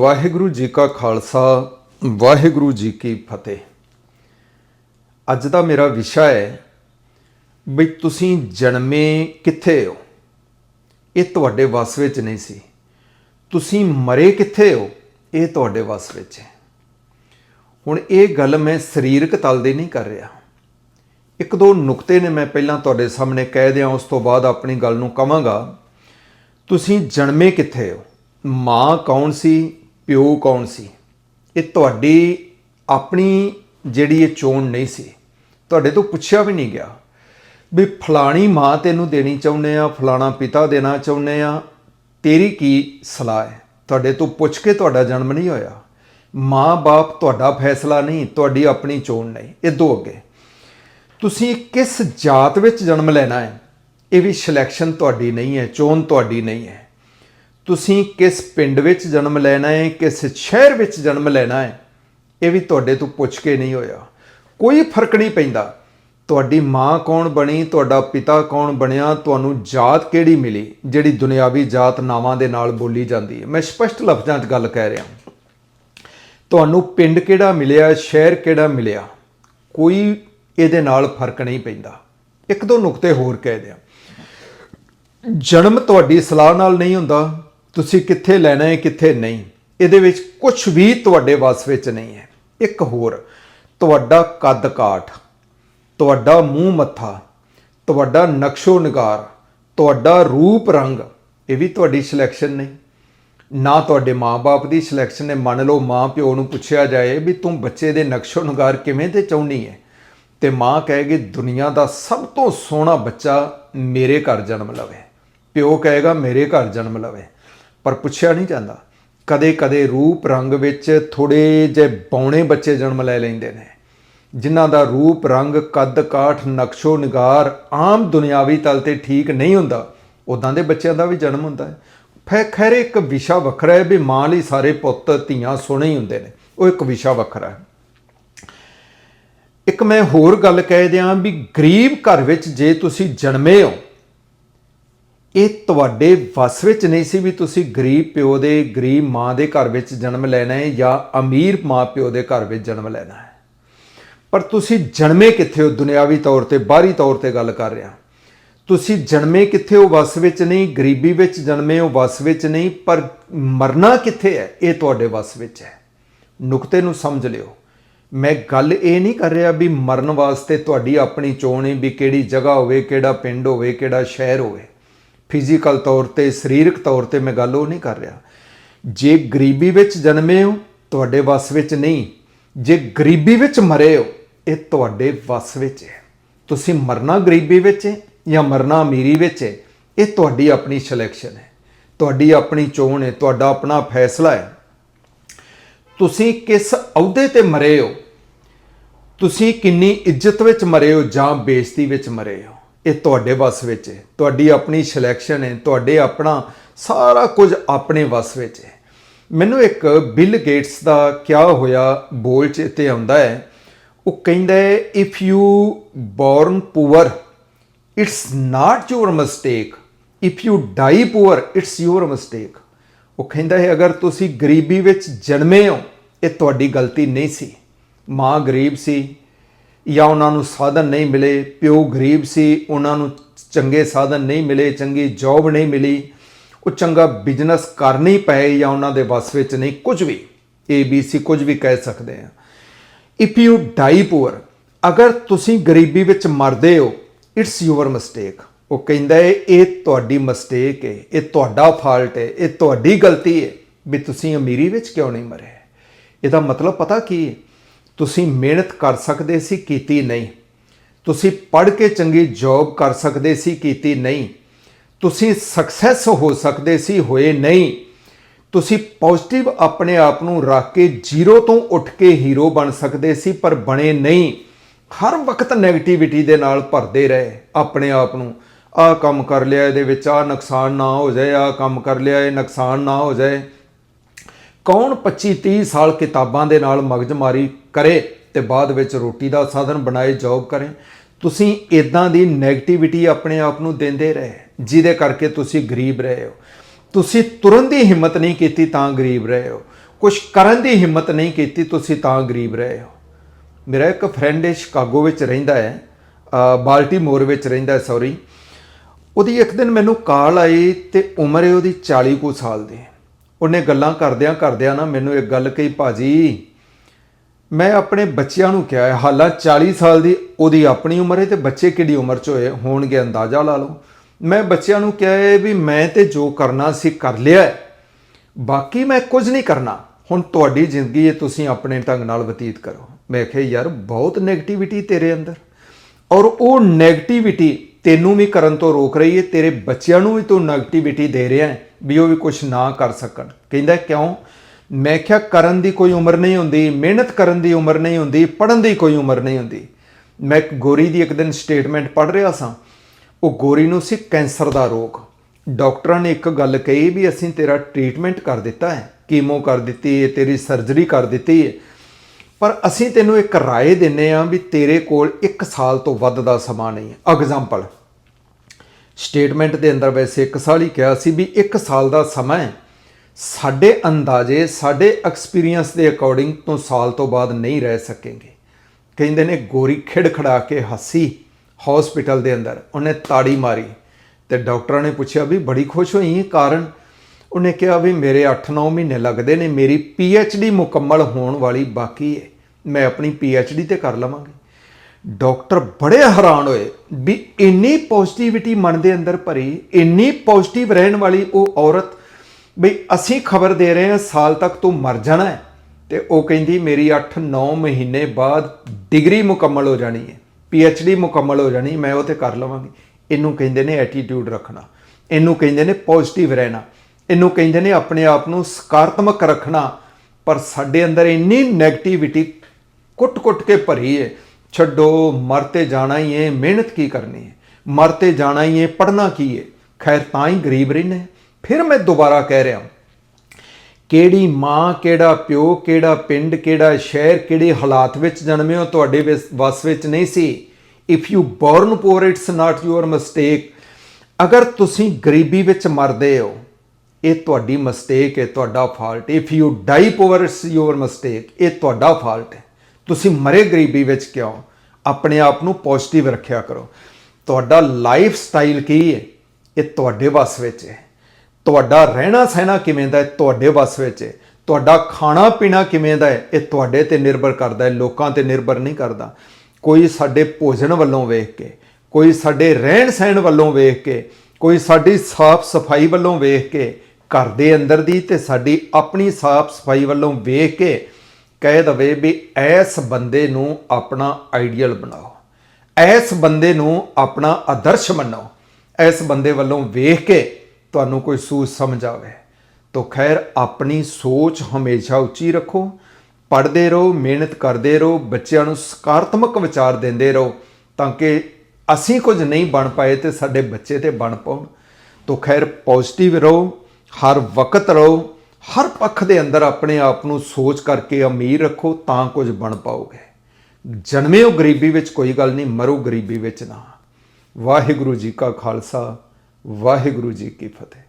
ਵਾਹਿਗੁਰੂ ਜੀ ਕਾ ਖਾਲਸਾ, ਵਾਹਿਗੁਰੂ ਜੀ ਕੀ ਫਤਿਹ। ਅੱਜ ਦਾ ਮੇਰਾ ਵਿਸ਼ਾ ਹੈ ਵੀ ਤੁਸੀਂ ਜਨਮੇ ਕਿੱਥੇ ਹੋ? ਇਹ ਤੁਹਾਡੇ ਵੱਸ ਵਿੱਚ ਨਹੀਂ ਸੀ। ਤੁਸੀਂ ਮਰੇ ਕਿੱਥੇ ਹੋ? ਇਹ ਤੁਹਾਡੇ ਵੱਸ ਵਿੱਚ ਹੈ। ਹੁਣ ਇਹ ਗੱਲ ਮੈਂ ਸਰੀਰਕ ਤਲ ਦੀ ਨਹੀਂ ਕਰ ਰਿਹਾ। ਇੱਕ ਦੋ ਨੁਕਤੇ ਨੇ ਮੈਂ ਪਹਿਲਾਂ ਤੁਹਾਡੇ ਸਾਹਮਣੇ ਕਹਿ ਦਿਆਂ, ਉਸ ਤੋਂ ਬਾਅਦ ਆਪਣੀ ਗੱਲ ਨੂੰ ਕਵਾਂਗਾ। ਤੁਸੀਂ ਜਨਮੇ ਕਿੱਥੇ ਹੋ? ਮਾਂ ਕੌਣ ਸੀ? ਪਿਓ ਕੌਣ ਸੀ? ਇਹ ਤੁਹਾਡੀ ਆਪਣੀ ਜਿਹੜੀ ਇਹ ਚੋਣ ਨਹੀਂ ਸੀ। ਤੁਹਾਡੇ ਤੋਂ ਪੁੱਛਿਆ ਵੀ ਨਹੀਂ ਗਿਆ ਵੀ ਫਲਾਣੀ ਮਾਂ ਤੈਨੂੰ ਦੇਣੀ ਚਾਹੁੰਦੇ ਆ, ਫਲਾਣਾ ਪਿਤਾ ਦੇਣਾ ਚਾਹੁੰਦੇ ਆ, ਤੇਰੀ ਕੀ ਸਲਾਹ ਹੈ? ਤੁਹਾਡੇ ਤੋਂ ਪੁੱਛ ਕੇ ਤੁਹਾਡਾ ਜਨਮ ਨਹੀਂ ਹੋਇਆ। ਮਾਂ-ਬਾਪ ਤੁਹਾਡਾ ਫੈਸਲਾ ਨਹੀਂ, ਤੁਹਾਡੀ ਆਪਣੀ ਚੋਣ ਨਹੀਂ। ਇਹ ਦੋ ਅੱਗੇ। ਤੁਸੀਂ ਕਿਸ ਜਾਤ ਵਿੱਚ ਜਨਮ ਲੈਣਾ ਹੈ? ਇਹ ਵੀ ਸਿਲੈਕਸ਼ਨ ਤੁਹਾਡੀ ਨਹੀਂ ਹੈ, ਚੋਣ ਤੁਹਾਡੀ ਨਹੀਂ ਹੈ। ਤੁਸੀਂ ਕਿਸ ਪਿੰਡ ਵਿੱਚ ਜਨਮ ਲੈਣਾ ਹੈ, ਕਿਸ ਸ਼ਹਿਰ ਵਿੱਚ ਜਨਮ ਲੈਣਾ ਹੈ, ਇਹ ਵੀ ਤੁਹਾਡੇ ਤੋਂ ਪੁੱਛ ਕੇ ਨਹੀਂ ਹੋਇਆ। ਕੋਈ ਫ਼ਰਕ ਨਹੀਂ ਪੈਂਦਾ। ਤੁਹਾਡੀ ਮਾਂ ਕੌਣ ਬਣੀ, ਤੁਹਾਡਾ ਪਿਤਾ ਕੌਣ ਬਣਿਆ, ਤੁਹਾਨੂੰ ਜਾਤ ਕਿਹੜੀ ਮਿਲੀ, ਜਿਹੜੀ ਦੁਨਿਆਵੀ ਜਾਤ ਨਾਵਾਂ ਦੇ ਨਾਲ ਬੋਲੀ ਜਾਂਦੀ ਹੈ। ਮੈਂ ਸਪਸ਼ਟ ਲਫ਼ਜ਼ਾਂ 'ਚ ਗੱਲ ਕਹਿ ਰਿਹਾ ਤੁਹਾਨੂੰ ਪਿੰਡ ਕਿਹੜਾ ਮਿਲਿਆ, ਸ਼ਹਿਰ ਕਿਹੜਾ ਮਿਲਿਆ, ਕੋਈ ਇਹਦੇ ਨਾਲ ਫ਼ਰਕ ਨਹੀਂ ਪੈਂਦਾ। ਇੱਕ ਦੋ ਨੁਕਤੇ ਹੋਰ ਕਹਿ ਦਿਆਂ। ਜਨਮ ਤੁਹਾਡੀ ਸਲਾਹ ਨਾਲ ਨਹੀਂ ਹੁੰਦਾ। ਤੁਸੀਂ ਕਿੱਥੇ ਲੈਣਾ ਹੈ, ਕਿੱਥੇ ਨਹੀਂ। ਇਹਦੇ ਵਿੱਚ ਕੁਝ ਵੀ ਤੁਹਾਡੇ ਵੱਸ ਵਿੱਚ ਨਹੀਂ ਹੈ। ਇੱਕ ਹੋਰ, ਤੁਹਾਡਾ ਕੱਦ ਕਾਠ ਤੁਹਾਡਾ ਮੂੰਹ ਮੱਥਾ ਤੁਹਾਡਾ ਨਕਸ਼ੋ ਨਿਗਾਰ ਤੁਹਾਡਾ ਰੂਪ ਰੰਗ ਇਹ ਵੀ ਤੁਹਾਡੀ ਸਿਲੈਕਸ਼ਨ ਨਹੀਂ। ਨਾ ਤੁਹਾਡੇ ਮਾਪੇ ਦੀ ਸਿਲੈਕਸ਼ਨ ਨੇ ਮੰਨ ਲਓ ਮਾਂ ਪਿਓ ਨੂੰ ਪੁੱਛਿਆ ਜਾਏ ਵੀ ਤੂੰ ਬੱਚੇ ਦੇ ਨਕਸ਼ੋ ਨਿਗਾਰ ਕਿਵੇਂ ਤੇ ਚਾਹੁੰਦੀ ਹੈ? ਤੇ ਮਾਂ ਕਹੇਗੀ ਦੁਨੀਆ ਦਾ ਸਭ ਤੋਂ ਸੋਹਣਾ ਬੱਚਾ ਮੇਰੇ ਘਰ ਜਨਮ ਲਵੇ। ਪਿਓ ਕਹੇਗਾ ਮੇਰੇ ਘਰ ਜਨਮ ਲਵੇ। ਪਰ ਪੁੱਛਿਆ ਨਹੀਂ ਜਾਂਦਾ। ਕਦੇ ਕਦੇ ਰੂਪ ਰੰਗ ਵਿੱਚ ਥੋੜੇ ਜਿਹੇ ਬੌਣੇ ਬੱਚੇ ਜਨਮ ਲੈ ਲੈਂਦੇ ਨੇ, ਜਿਨ੍ਹਾਂ ਦਾ ਰੂਪ ਰੰਗ ਕੱਦ ਕਾਠ ਨਕਸ਼ੋ ਨਿਗਾਰ ਆਮ ਦੁਨਿਆਵੀ ਤਲ ਤੇ ਠੀਕ ਨਹੀਂ ਹੁੰਦਾ ਉਦਾਂ ਦੇ ਬੱਚਿਆਂ ਦਾ ਵੀ ਜਨਮ ਹੁੰਦਾ ਹੈ। ਫੈ ਖੈਰ, ਇੱਕ ਵਿਸ਼ਾ ਵੱਖਰਾ ਹੈ ਵੀ ਮਾਂ ਲਈ ਸਾਰੇ ਪੁੱਤ ਧੀਆਂ ਸੋਹਣੇ ਹੀ ਹੁੰਦੇ ਨੇ। ਉਹ ਇੱਕ ਵਿਸ਼ਾ ਵੱਖਰਾ ਹੈ। ਇੱਕ ਮੈਂ ਹੋਰ ਗੱਲ ਕਹਿ ਦਿਆਂ ਵੀ ਗਰੀਬ ਘਰ ਵਿੱਚ ਜੇ ਤੁਸੀਂ ਜਨਮੇ ਹੋ ਇਹ ਤੁਹਾਡੇ ਵਸ ਵਿੱਚ ਨਹੀਂ ਸੀ ਵੀ ਤੁਸੀਂ ਗਰੀਬ ਪਿਓ ਦੇ, ਗਰੀਬ ਮਾਂ ਦੇ ਘਰ ਵਿੱਚ ਜਨਮ ਲੈਣਾ ਹੈ ਜਾਂ ਅਮੀਰ ਮਾਂ ਪਿਓ ਦੇ ਘਰ ਵਿੱਚ ਜਨਮ ਲੈਣਾ ਹੈ। ਪਰ ਤੁਸੀਂ ਜਨਮੇ ਕਿੱਥੇ ਹੋ? ਦੁਨਿਆਵੀ ਤੌਰ ਤੇ, ਬਾਹਰੀ ਤੌਰ ਤੇ ਗੱਲ ਕਰ ਰਿਹਾ। ਤੁਸੀਂ ਜਨਮੇ ਕਿੱਥੇ ਹੋ? ਵਸ ਵਿੱਚ ਨਹੀਂ, ਗਰੀਬੀ ਵਿੱਚ ਜਨਮੇ ਹੋ? ਵਸ ਵਿੱਚ ਨਹੀਂ, ਪਰ ਮਰਨਾ ਕਿੱਥੇ ਹੈ? ਇਹ ਤੁਹਾਡੇ ਵਸ ਵਿੱਚ ਹੈ। ਨੁਕਤੇ ਨੂੰ ਸਮਝ ਲਿਓ। ਮੈਂ ਗੱਲ ਇਹ ਨਹੀਂ ਕਰ ਰਿਹਾ ਵੀ ਮਰਨ ਵਾਸਤੇ ਤੁਹਾਡੀ ਆਪਣੀ ਚੋਣ ਹੈ ਵੀ ਕਿਹੜੀ ਜਗ੍ਹਾ ਹੋਵੇ, ਕਿਹੜਾ ਪਿੰਡ ਹੋਵੇ, ਕਿਹੜਾ ਸ਼ਹਿਰ ਹੋਵੇ। ਫਿਜ਼ੀਕਲ ਤੌਰ ਤੇ, ਸਰੀਰਕ ਤੌਰ ਤੇ ਮੈਂ ਗੱਲ ਉਹ ਨਹੀਂ ਕਰ ਰਿਹਾ। ਜੇ ਗਰੀਬੀ ਵਿੱਚ ਜਨਮੇ ਹੋ, ਤੁਹਾਡੇ ਵਸ ਵਿੱਚ ਨਹੀਂ। ਜੇ ਗਰੀਬੀ ਵਿੱਚ ਮਰੇ ਹੋ, ਇਹ ਤੁਹਾਡੇ ਵਸ ਵਿੱਚ ਹੈ। ਤੁਸੀਂ ਮਰਨਾ ਗਰੀਬੀ ਵਿੱਚ ਹੈ ਜਾਂ ਮਰਨਾ ਅਮੀਰੀ ਵਿੱਚ ਹੈ, ਇਹ ਤੁਹਾਡੀ ਆਪਣੀ ਸਿਲੈਕਸ਼ਨ ਹੈ। ਤੁਹਾਡੀ ਆਪਣੀ ਚੋਣ ਹੈ, ਤੁਹਾਡਾ ਆਪਣਾ ਫੈਸਲਾ ਹੈ। ਤੁਸੀਂ ਕਿਸ ਅਹੁਦੇ ਤੇ ਮਰੇ ਹੋ? ਤੁਸੀਂ ਕਿੰਨੀ ਇੱਜ਼ਤ ਵਿੱਚ ਮਰੇ ਹੋ ਜਾਂ ਬੇਇੱਜ਼ਤੀ ਵਿੱਚ ਮਰੇ ਹੋ? ਇਹ ਤੁਹਾਡੇ ਵੱਸ ਵਿੱਚ ਹੈ। ਤੁਹਾਡੀ ਆਪਣੀ ਸਿਲੈਕਸ਼ਨ ਹੈ। ਤੁਹਾਡੇ ਆਪਣਾ ਸਾਰਾ ਕੁਝ ਆਪਣੇ ਵੱਸ ਵਿੱਚ ਹੈ। ਮੈਨੂੰ ਇੱਕ ਬਿਲ ਗੇਟਸ ਦਾ ਕਿਹਾ ਹੋਇਆ ਬੋਲ ਚੇਤੇ ਆਉਂਦਾ ਹੈ। ਉਹ ਕਹਿੰਦਾ ਹੈ if you born poor it's not your mistake if you die poor it's your mistake ਉਹ ਕਹਿੰਦਾ ਹੈ, ਅਗਰ ਤੁਸੀਂ ਗਰੀਬੀ ਵਿੱਚ ਜਨਮੇ ਹੋ, ਇਹ ਤੁਹਾਡੀ ਗਲਤੀ ਨਹੀਂ ਸੀ। ਮਾਂ ਗਰੀਬ ਸੀ ਜਾਂ ਉਹਨਾਂ ਨੂੰ ਸਾਧਨ ਨਹੀਂ ਮਿਲੇ, ਪਿਓ ਗਰੀਬ ਸੀ, ਉਹਨਾਂ ਨੂੰ ਚੰਗੇ ਸਾਧਨ ਨਹੀਂ ਮਿਲੇ, ਚੰਗੀ ਜੌਬ ਨਹੀਂ ਮਿਲੀ, ਉਹ ਚੰਗਾ ਬਿਜ਼ਨਸ ਕਰ ਨਹੀਂ ਪਏ ਜਾਂ ਉਹਨਾਂ ਦੇ ਵੱਸ ਵਿੱਚ ਨਹੀਂ ਕੁਝ ਵੀ ਏ ਬੀ ਸੀ ਕੁਝ ਵੀ ਕਹਿ ਸਕਦੇ ਆ। ਇਫ ਯੂ ਡਾਈ ਪੂਅਰ ਅਗਰ ਤੁਸੀਂ ਗਰੀਬੀ ਵਿੱਚ ਮਰਦੇ ਹੋ ਇਟਸ ਯੂਅਰ ਮਿਸਟੇਕ ਉਹ ਕਹਿੰਦਾ ਹੈ, ਇਹ ਤੁਹਾਡੀ ਮਿਸਟੇਕ ਹੈ, ਇਹ ਤੁਹਾਡਾ ਫਾਲਟ ਹੈ, ਇਹ ਤੁਹਾਡੀ ਗਲਤੀ ਹੈ ਵੀ ਤੁਸੀਂ ਅਮੀਰੀ ਵਿੱਚ ਕਿਉਂ ਨਹੀਂ ਮਰੇ? ਇਹਦਾ ਮਤਲਬ ਪਤਾ ਕੀ ਹੈ? ਤੁਸੀਂ ਮਿਹਨਤ ਕਰ ਸਕਦੇ ਸੀ, ਕੀਤੀ ਨਹੀਂ। ਤੁਸੀਂ ਪੜ੍ਹ ਕੇ ਚੰਗੀ ਜੌਬ ਕਰ ਸਕਦੇ ਸੀ, ਕੀਤੀ ਨਹੀਂ। ਤੁਸੀਂ ਸਕਸੈਸ ਹੋ ਸਕਦੇ ਸੀ, ਹੋਏ ਨਹੀਂ। ਤੁਸੀਂ ਪੋਜ਼ਿਟਿਵ ਆਪਣੇ ਆਪ ਨੂੰ ਰੱਖ ਕੇ ਜ਼ੀਰੋ ਤੋਂ ਉੱਠ ਕੇ ਹੀਰੋ ਬਣ ਸਕਦੇ ਸੀ, ਪਰ ਬਣੇ ਨਹੀਂ। ਹਰ ਵਕਤ 네ਗੇਟਿਵਿਟੀ ਦੇ ਨਾਲ ਭਰਦੇ ਰਹੇ ਆਪਣੇ ਆਪ ਨੂੰ। ਆਹ ਕੰਮ ਕਰ ਲਿਆ, ਇਹਦੇ ਵਿੱਚ ਆਹ ਨੁਕਸਾਨ ਨਾ ਹੋ ਜਾਏ, ਆਹ ਕੰਮ ਕਰ ਲਿਆ, ਇਹ ਨੁਕਸਾਨ ਨਾ ਹੋ ਜਾਏ। ਕੌਣ 25 30 ਸਾਲ ਕਿਤਾਬਾਂ ਦੇ ਨਾਲ ਮਗਜਮਾਰੀ ਕਰੇ ਤੇ ਬਾਅਦ ਵਿੱਚ ਰੋਟੀ ਦਾ ਸਾਧਨ ਬਣਾਏ ਜੌਬ ਕਰੇ? ਤੁਸੀਂ ਇਦਾਂ ਦੀ 네ਗੇਟਿਵਿਟੀ ਆਪਣੇ ਆਪ ਨੂੰ ਦਿੰਦੇ ਰਹੇ ਜਿਹਦੇ ਕਰਕੇ ਤੁਸੀਂ ਗਰੀਬ ਰਹੇ ਹੋ। ਤੁਸੀਂ ਤੁਰਨ ਦੀ ਹਿੰਮਤ ਨਹੀਂ ਕੀਤੀ ਤਾਂ ਗਰੀਬ ਰਹੇ ਹੋ। ਕੁਝ ਕਰਨ ਦੀ ਹਿੰਮਤ ਨਹੀਂ ਕੀਤੀ ਤੁਸੀਂ ਤਾਂ ਗਰੀਬ ਰਹੇ ਹੋ। ਮੇਰਾ ਇੱਕ ਫਰੈਂਡ ਹੈ ਸ਼ਿਕਾਗੋ ਵਿੱਚ ਰਹਿੰਦਾ ਹੈ ਅ, ਬਾਲਟੀਮੋਰ ਵਿੱਚ ਰਹਿੰਦਾ ਹੈ ਸੌਰੀ ਉਹਦੀ ਇੱਕ ਦਿਨ ਮੈਨੂੰ ਕਾਲ ਆਈ ਤੇ ਉਮਰ ਹੈ ਉਹਦੀ 40 ਕੁ ਸਾਲ ਦੀ। ਉਹਨੇ ਗੱਲਾਂ ਕਰਦਿਆਂ ਕਰਦਿਆਂ ਨਾ ਮੈਨੂੰ ਇੱਕ ਗੱਲ ਕਹੀ ਭਾਜੀ ਮੈਂ ਆਪਣੇ ਬੱਚਿਆਂ ਨੂੰ ਕਿਹਾ ਹੈ, ਹਾਲਾਂ 40 ਸਾਲ ਦੀ ਉਹਦੀ ਆਪਣੀ ਉਮਰ ਹੈ ਤੇ ਬੱਚੇ ਕਿਹੜੀ ਉਮਰ 'ਚ ਹੋਏ ਹੋਣਗੇ ਅੰਦਾਜ਼ਾ ਲਾ ਲਓ। ਮੈਂ ਬੱਚਿਆਂ ਨੂੰ ਕਿਹਾ ਹੈ ਵੀ ਮੈਂ ਤੇ ਜੋ ਕਰਨਾ ਸੀ ਕਰ ਲਿਆ ਬਾਕੀ ਮੈਂ ਕੁਝ ਨਹੀਂ ਕਰਨਾ। ਹੁਣ ਤੁਹਾਡੀ ਜ਼ਿੰਦਗੀ ਹੈ ਤੁਸੀਂ ਆਪਣੇ ਢੰਗ ਨਾਲ ਬਤੀਤ ਕਰੋ। ਮੈਂ ਕਿਹਾ ਯਾਰ ਬਹੁਤ 네ਗੇਟਿਵਿਟੀ ਤੇਰੇ ਅੰਦਰ। ਔਰ ਉਹ 네ਗੇਟਿਵਿਟੀ ਤੈਨੂੰ ਵੀ ਕਰਨ ਤੋਂ ਰੋਕ ਰਹੀ ਹੈ ਤੇਰੇ ਬੱਚਿਆਂ ਨੂੰ ਵੀ ਤੂੰ 네ਗੇਟਿਵਿਟੀ ਦੇ ਰਿਹਾ ਹੈ ਵੀ ਉਹ ਵੀ ਕੁਝ ਨਾ ਕਰ ਸਕਣ। ਕਹਿੰਦਾ ਕਿਉਂ? ਮੈਂ ਕਿਹਾ, ਕਰਨ ਦੀ ਕੋਈ ਉਮਰ ਨਹੀਂ ਹੁੰਦੀ, ਮਿਹਨਤ ਕਰਨ ਦੀ ਉਮਰ ਨਹੀਂ ਹੁੰਦੀ ਪੜਨ ਦੀ ਕੋਈ ਉਮਰ ਨਹੀਂ ਹੁੰਦੀ। ਮੈਂ ਗੋਰੀ ਦੀ ਇੱਕ ਦਿਨ ਸਟੇਟਮੈਂਟ ਪੜ੍ਹ ਰਿਹਾ ਸਾਂ। ਉਹ ਗੋਰੀ ਨੂੰ ਸੀ ਕੈਂਸਰ ਦਾ ਰੋਗ। ਡਾਕਟਰਾਂ ਨੇ ਇੱਕ ਗੱਲ ਕਹੀ ਵੀ ਅਸੀਂ ਤੇਰਾ ਟ੍ਰੀਟਮੈਂਟ ਕਰ ਦਿੱਤਾ ਹੈ। ਕੀਮੋ ਕਰ ਦਿੱਤੀ ਹੈ ਤੇਰੀ ਸਰਜਰੀ ਕਰ ਦਿੱਤੀ ਹੈ ਪਰ ਅਸੀਂ ਤੈਨੂੰ ਇੱਕ ਰਾਏ ਦਿੰਨੇ ਆ ਵੀ ਤੇਰੇ ਕੋਲ 1 ਸਾਲ ਤੋਂ ਵੱਧ ਦਾ ਸਮਾਂ ਨਹੀਂ ਹੈ। ਐਗਜ਼ਾਮਪਲ ਸਟੇਟਮੈਂਟ ਦੇ ਅੰਦਰ ਵੈਸੇ 1 ਸਾਲ ਹੀ ਕਿਹਾ ਸੀ ਵੀ 1 ਸਾਲ ਦਾ ਸਮਾਂ ਹੈ। ਸਾਡੇ ਅੰਦਾਜ਼ੇ, ਸਾਡੇ ਐਕਸਪੀਰੀਅੰਸ ਦੇ ਅਕੋਰਡਿੰਗ ਤੋਂ ਸਾਲ ਤੋਂ ਬਾਅਦ ਨਹੀਂ ਰਹਿ ਸਕੇਂਗੇ। ਕਹਿੰਦੇ ਨੇ ਗੋਰੀ ਖਿੜਖੜਾ ਕੇ ਹੱਸੀ ਹਸਪੀਟਲ ਦੇ ਅੰਦਰ। ਉਹਨੇ ਤਾੜੀ ਮਾਰੀ ਤੇ ਡਾਕਟਰਾਂ ਨੇ ਪੁੱਛਿਆ ਵੀ ਬੜੀ ਖੁਸ਼ ਹੋਈ ਕਾਰਨ? ਉਹਨੇ ਕਿਹਾ ਵੀ ਮੇਰੇ 8-9 ਮਹੀਨੇ ਲੱਗਦੇ ਨੇ, ਮੇਰੀ ਡੀ ਮੁਕੰਮਲ ਹੋਣ ਵਾਲੀ ਬਾਕੀ ਹੈ ਮੈਂ ਆਪਣੀ ਡੀ ਤੇ ਕਰ ਲਵਾਂਗੀ। ਡਾਕਟਰ ਬੜੇ ਹੈਰਾਨ ਹੋਏ ਵੀ ਇੰਨੀ ਪੋਜ਼ਿਟਿਵਿਟੀ ਮਨ ਦੇ ਅੰਦਰ ਭਰੀ, ਇੰਨੀ ਪੋਜ਼ਿਟਿਵ ਰਹਿਣ ਵਾਲੀ ਉਹ ਔਰਤ ਵੀ ਅਸੀਂ ਖਬਰ ਦੇ ਰਹੇ ਹਾਂ ਸਾਲ ਤੱਕ ਤੂੰ ਮਰ ਜਾਣਾ ਹੈ ਤੇ ਉਹ ਕਹਿੰਦੀ ਮੇਰੀ 8-9 ਮਹੀਨੇ ਬਾਅਦ ਡਿਗਰੀ ਮੁਕੰਮਲ ਹੋ ਜਾਣੀ ਹੈ ਡੀ ਮੁਕੰਮਲ ਹੋ ਜਾਣੀ, ਮੈਂ ਉਹ ਤੇ ਕਰ ਲਵਾਂਗੀ। ਇਹਨੂੰ ਕਹਿੰਦੇ ਨੇ ਐਟੀਟਿਊਡ ਰੱਖਣਾ। ਇਹਨੂੰ ਕਹਿੰਦੇ ਨੇ ਪੋਜ਼ਿਟਿਵ ਰਹਿਣਾ। ਇਹਨੂੰ ਕਹਿੰਦੇ ਨੇ ਆਪਣੇ ਆਪ ਨੂੰ ਸਕਾਰਾਤਮਕ ਰੱਖਣਾ। ਪਰ ਸਾਡੇ ਅੰਦਰ ਇੰਨੀ 네ਗੇਟਿਵਿਟੀ ਕੁੱਟ-ਕੁੱਟ ਕੇ ਭਰੀ ਹੈ ਛੱਡੋ, ਮਰਤੇ ਜਾਣਾ ਹੀ ਹੈ ਮਿਹਨਤ ਕੀ ਕਰਨੀ ਹੈ ਮਰਤੇ ਜਾਣਾ ਹੀ ਹੈ ਪੜਨਾ ਕੀ ਹੈ ਖੈਰ, ਤਾਂ ਹੀ ਗਰੀਬ ਰਹਿੰਦੇ ਫਿਰ ਮੈਂ ਦੁਬਾਰਾ ਕਹਿ ਰਿਹਾ ਕਿਹੜੀ ਮਾਂ, ਕਿਹੜਾ ਪਿਓ, ਕਿਹੜਾ ਪਿੰਡ, ਕਿਹੜਾ ਸ਼ਹਿਰ, ਕਿਹੜੇ ਹਾਲਾਤ ਵਿੱਚ ਜਨਮੇ ਹੋ ਤੁਹਾਡੇ ਵਿਸ- ਵੱਸ ਵਿੱਚ ਨਹੀਂ ਸੀ। If you born poor it's not your mistake ਅਗਰ ਤੁਸੀਂ ਗਰੀਬੀ ਵਿੱਚ ਮਰਦੇ ਹੋ ਇਹ ਤੁਹਾਡੀ ਮਿਸਟੇਕ ਹੈ ਤੁਹਾਡਾ fault if you die poor it's your mistake ਇਹ ਤੁਹਾਡਾ ਫਾਲਟ ਹੈ। ਤੁਸੀਂ ਮਰੇ ਗਰੀਬੀ ਵਿੱਚ ਕਿਉਂ? ਆਪਣੇ ਆਪ ਨੂੰ ਪੋਜ਼ਿਟਿਵ ਰੱਖਿਆ ਕਰੋ। ਤੁਹਾਡਾ ਲਾਈਫ ਸਟਾਈਲ ਕੀ ਹੈ? ਇਹ ਤੁਹਾਡੇ ਵੱਸ ਵਿੱਚ ਹੈ। ਤੁਹਾਡਾ ਰਹਿਣਾ ਸਹਿਣਾ ਕਿਵੇਂ ਦਾ ਹੈ? ਤੁਹਾਡੇ ਵੱਸ ਵਿੱਚ ਹੈ। ਤੁਹਾਡਾ ਖਾਣਾ ਪੀਣਾ ਕਿਵੇਂ ਦਾ ਹੈ? ਇਹ ਤੁਹਾਡੇ ਤੇ ਨਿਰਭਰ ਕਰਦਾ ਹੈ। ਲੋਕਾਂ ਤੇ ਨਿਰਭਰ ਨਹੀਂ ਕਰਦਾ। ਕੋਈ ਸਾਡੇ ਭੋਜਨ ਵੱਲੋਂ ਵੇਖ ਕੇ, ਕੋਈ ਸਾਡੇ ਰਹਿਣ ਸਹਿਣ ਵੱਲੋਂ ਵੇਖ ਕੇ, ਕੋਈ ਸਾਡੀ ਸਾਫ਼ ਸਫ਼ਾਈ ਵੱਲੋਂ ਵੇਖ ਕੇ ਘਰ ਦੇ ਅੰਦਰ ਦੀ ਤੇ ਸਾਡੀ ਆਪਣੀ ਸਾਫ਼ ਸਫ਼ਾਈ ਵੱਲੋਂ ਵੇਖ ਕੇ ਕਹਿ ਦਵੇ ਵੀ ਇਸ ਬੰਦੇ ਨੂੰ ਆਪਣਾ ਆਈਡੀਅਲ ਬਣਾਓ। ਇਸ ਬੰਦੇ ਨੂੰ ਆਪਣਾ ਆਦਰਸ਼ ਮੰਨੋ। ਇਸ ਬੰਦੇ ਵੱਲੋਂ ਵੇਖ ਕੇ ਤੁਹਾਨੂੰ ਕੋਈ ਸੂਝ ਸਮਝ ਆਵੇ। ਤੋ ਖੈਰ, ਆਪਣੀ ਸੋਚ ਹਮੇਸ਼ਾ ਉੱਚੀ ਰੱਖੋ। ਪੜ੍ਹਦੇ ਰਹੋ, ਮਿਹਨਤ ਕਰਦੇ ਰਹੋ, ਬੱਚਿਆਂ ਨੂੰ ਸਕਾਰਾਤਮਕ ਵਿਚਾਰ ਦਿੰਦੇ ਰਹੋ ਤਾਂ ਕਿ ਅਸੀਂ ਕੁਝ ਨਹੀਂ ਬਣ ਪਾਏ ਤੇ ਸਾਡੇ ਬੱਚੇ ਤੇ ਬਣ ਪਾਉਣ। ਤੋ ਖੈਰ ਪੋਜ਼ਿਟਿਵ ਰਹੋ। ਹਰ ਵਕਤ ਰਹੋ, ਹਰ ਪੱਖ ਦੇ ਅੰਦਰ ਆਪਣੇ ਆਪ ਨੂੰ ਸੋਚ ਕਰਕੇ ਅਮੀਰ ਰੱਖੋ ਤਾਂ ਕੁਝ ਬਣ ਪਾਓਗੇ। ਜਨਮੇ ਹੋ ਗਰੀਬੀ ਵਿੱਚ ਕੋਈ ਗੱਲ ਨਹੀਂ, ਮਰੋ ਗਰੀਬੀ ਵਿੱਚ ਨਾ। ਵਾਹਿਗੁਰੂ ਜੀ ਕਾ ਖਾਲਸਾ, ਵਾਹਿਗੁਰੂ ਜੀ ਕੀ ਫਤਿਹ।